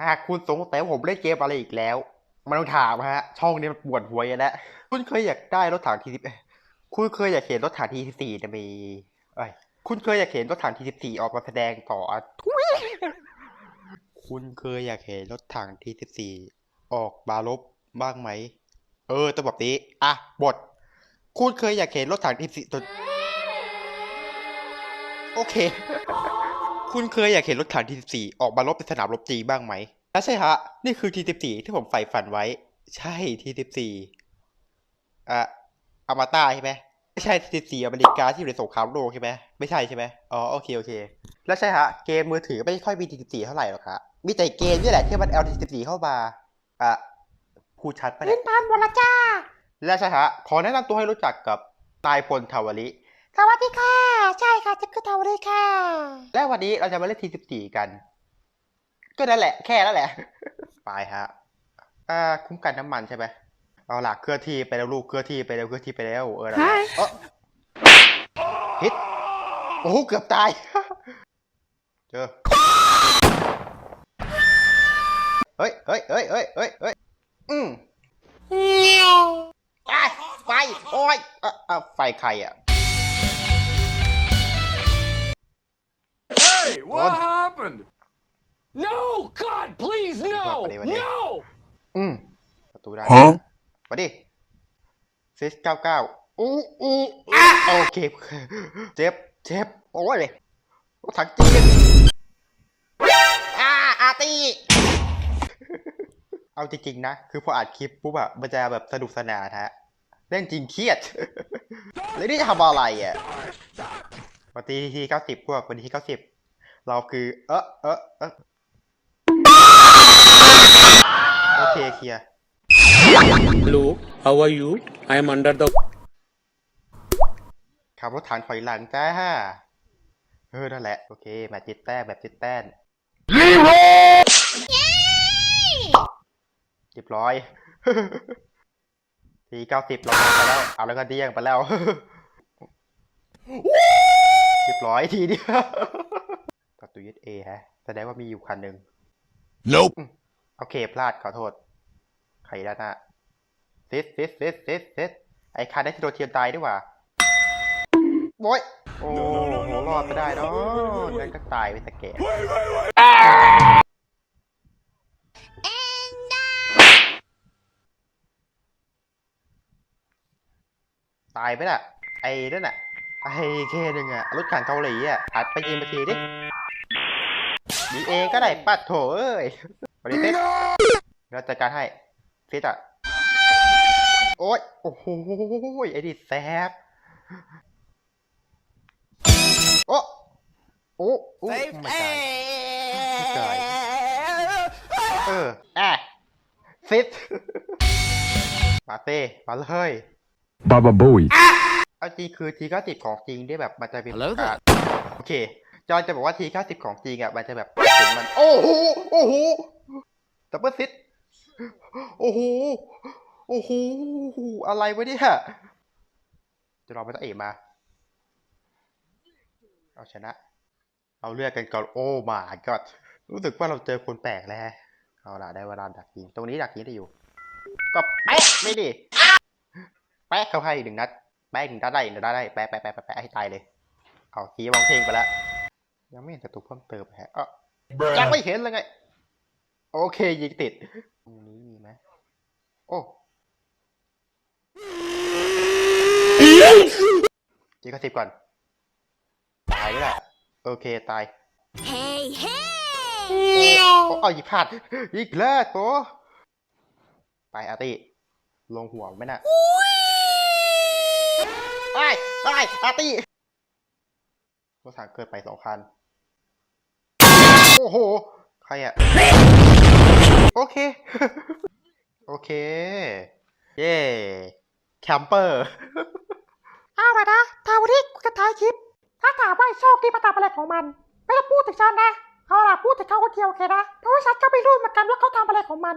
หากคุณสงสัยว่าผมเล่นเกมอะไรอีกแล้วมันต้องถามฮะ ช่องนี้มันปวดหัวอยู่แล้ว คุณเคยอยากได้รถถังทีสิบคุณเคยอยากเห็นรถถังทีสิบสี่นะมีเอ้ยคุณเคยอยากเห็นรถถังทีสิบสี่ออกมาแสดงต่อคุณเคยอยากเห็นรถถังทีสิบสี่ออกมาลบบ้างไหม เออตัวแบบนี้ อะ บท คุณเคยอยากเห็นรถถังทีสิบสี่ตัวโอเค คุณเคยอยากเห็นรถถังทีสิบสี่ออกมารบในสนามรบจริงบ้างไหมอะใช่ฮะ นี่คือทีสิบสี่ที่ผมใฝ่ฝันไว้ ใช่ทีสิบสี่อะอมาตาใช่ไหมไม่ใช่ทีสิบสี่อเมริกาที่อยู่ในสงครามโลกใช่ไหมไม่ใช่ใช่ไหมอ๋อโอเคโอเค แล้วใช่ฮะ เกมมือถือไม่ค่อยมีทีสิบสี่เท่าไหร่หรอกครับมีแต่เกมนี่แหละที่มันเอาทีสิบสี่เข้ามาอะพูดชัดปะเนี่เล่ยนตามหมดละจ้าและใช่ฮะขอแนะนำตัวให้รู้จักกับนายพลทาวลิ สวัสดีค่ะ ใช่ค่ะจะกระเทาเลยค่ะ และวันนี้เราจะมาเล่นทีสิบสี่กัน ก็นั่นแหละ แค่นั้นแหละ ไปฮะอ่าคุ้มกันน้ำมันใช่ไหมเอาล่ะเคลื่อนที่ไปแล้วลูกเคลื่อนที่ไปแล้วเคลื่อนที่ไปแล้วเออนั่นแหละเออฮิตโอ้โหเกือบตาย เจอ เฮ้ยเฮ้ยเฮ้ยเฮ้ยเฮ้ยเฮ้ยอืมไอ้ไฟโอ้ยเอ่อเอ่อไฟใครอะ what What? happened? No, God, please, no, What, what, what? no. อืมประตูได้ฮะมาดิซิสเก้าเก้าอู้อู้อะโอเคเจ็บเจ็บโอ้ยเลยรถถังจีนอ่าอาร์ตีเอาจริงๆนะ คือพออัดคลิปปุ๊บอะมันจะแบบสนุกสนานฮะ เล่นจริงเครียด แล้วนี่จะทำอะไรอะวันที่ที่เก้าสิบพวกวันที่เก้าสิบ เราคือ เออเออเออโอเคเคลียร์ Hello, how are you? I am under the ขับรถถังถอยหลังจ้าเออนั่นแหละ โอเคแบบจิตแต้นแบบจิตแต้นเรียบร้อยทีเก้าสิบเราไปแล้ว เอาแล้วก็เดี้ยงไปแล้ว เรียบร้อยทีเดียว ประตูยึดเอฮะ แสดงว่ามีอยู่คันหนึ่ง Nope. โอเค พลาดขอโทษ ใครด้านหน้าซิสซิสซิสซิสซิสไอ้คันได้ที่โดนเทียมตายดีกว่าโว้ยโอ้โหรอดไม่ได้เนาะงั้นก็ตายไปสแกนตายไปน่ะไอ้นั่นน่ะไอ้เคหนึ่งอะรถขันเกาหลีอะอัดไปยิงมาทีดิ ยิงเองก็ได้ปัดโถเอ้ยวันนี้เซ็ตเราจัดการให้เซ็ตอะ โอ๊ยโอ้โหไอ้ดิแซบโอ้โอ้โอ้ไม่ตายไม่ตายเออแอะซิดมาเต้มาเลย Baba Bowie. เอาจริงคือทีเก้าสิบของจริงที่แบบมันจะเป็น Hello อะโอเค จอนจะบอกว่าทีเก้าสิบของจริงอะมันจะแบบถึงมัน โอ้โหโอ้โหดับเบิลซิดโอ้โหโอ้โหอะไรวะเนี่ยจะรอไม่ต้องเอมา เอาชนะ เอาเลือกกันก่อนโอ้มาก็รู้สึกว่าเราเจอคนแปลกแล้วเอาล่ะได้เวลาดักยิงตรงนี้ดักยิงได้อยู่ ก็แป๊ะไม่ดิแป๊ะเข้าให้หนึ่งนัดแป๊ะหนึ่งนัดได้หนึ่งนัดได้แป๊ะแป๊ะแป๊ะแป๊ะแป๊ะให้ตายเลย เอาทีวางเพลงไปแล้ว ยังไม่เห็นศัตรูเพิ่มเติมฮะเออยังไม่เห็นเลยไง โอเคยิงติด ตรงนี้มีไหมโอ้จีก็สิบก่อน ตายด้วยแหละโอเค ตาย Hey hey โอ้เอายิงพลาดยิงแล้วโตไปอาร์ตี้ลงหัวไหมน่ะไอ้ไอ้อาร์ตี้รถถังเกิดไปสองคัน โอ้โห ใครอะโอเค โอเค เย่แคมเปอร์เอาละนะทาวนี้กูจะทายคลิป ถ้าถามว่าโชคที่มาทำอะไรของมัน ไม่ต้องพูดถึงฉันนะเอาล่ะพูดถึงเขาคนเดียวโอเคนะ เพราะว่าฉันก็ไม่รู้เหมือนกันว่าเขาทำอะไรของมัน